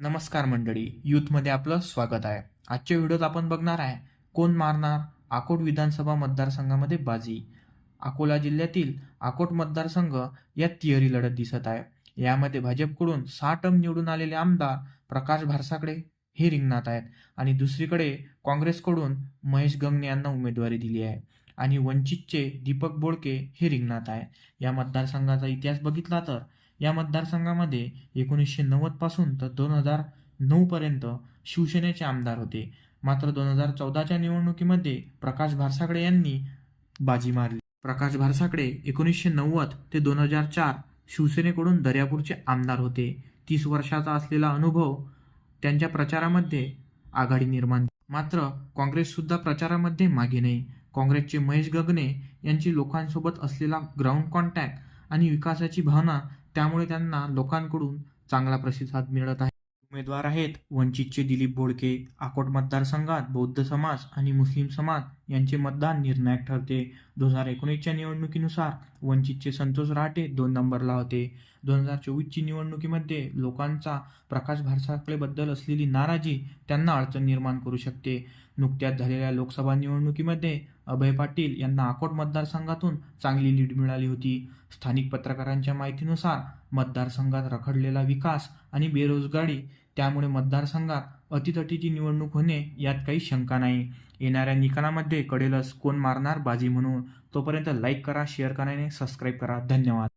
नमस्कार मंडळी यूथमध्ये आपलं स्वागत आहे. आजच्या व्हिडिओत आपण बघणार आहे कोण मारणार आकोट विधानसभा मतदारसंघामध्ये बाजी? अकोला जिल्ह्यातील आकोट मतदारसंघ या तिहेरी लढत दिसत आहे. यामध्ये भाजपकडून सहा टर्म निवडून आलेले आमदार प्रकाश भारसाकडे हे रिंगणात आहेत आणि दुसरीकडे काँग्रेसकडून महेश गंगणे यांना उमेदवारी दिली आहे आणि वंचितचे दीपक बोडके हे रिंगणात आहे. या मतदारसंघाचा इतिहास बघितला तर या मतदारसंघामध्ये एकोणीसशे नव्वदपासून तर दोन हजार नऊपर्यंत शिवसेनेचे आमदार होते. मात्र दोन हजार चौदाच्या निवडणुकीमध्ये प्रकाश भारसाकडे यांनी बाजी मारली. प्रकाश भारसाकडे एकोणीसशे नव्वद ते दोन हजार चार शिवसेनेकडून दर्यापूरचे आमदार होते. तीस वर्षाचा असलेला अनुभव त्यांच्या प्रचारामध्ये आघाडी निर्माण मात्र काँग्रेससुद्धा प्रचारामध्ये मागे नाही. काँग्रेसचे महेश गगने यांची लोकांसोबत असलेला ग्राउंड कॉन्टॅक्ट आणि विकासाची भावना त्यामुळे त्यांना लोकांकडून चांगला प्रतिसाद मिळत आहे. उमेदवार आहेत वंचितचे दिलीप बोडके आकोट मतदारसंघात बौद्ध समाज आणि मुस्लिम समाज यांचे मतदान निर्णायक ठरते. दोन हजार एकोणीसच्या निवडणुकीनुसार वंचितचे संतोष राहटे दोन नंबरला होते. दोन हजार चोवीसची निवडणुकीमध्ये लोकांचा प्रकाश भारसाकळेबद्दल असलेली नाराजी त्यांना अडचण निर्माण करू शकते. नुकत्याच झालेल्या लोकसभा निवडणुकीमध्ये अभय पाटील यांना आकोट मतदारसंघातून चांगली लीड मिळाली होती. स्थानिक पत्रकारांच्या माहितीनुसार मतदारसंघात रखडलेला विकास आणि बेरोजगारी त्यामुळे मतदारसंघात अतितटीची निवडणूक होणे यात काही शंका नाही. येणाऱ्या निकालामध्ये कडेलच कोण मारणार बाजी म्हणून? तोपर्यंत लाईक करा शेअर करा आणि सबस्क्राईब करा. धन्यवाद.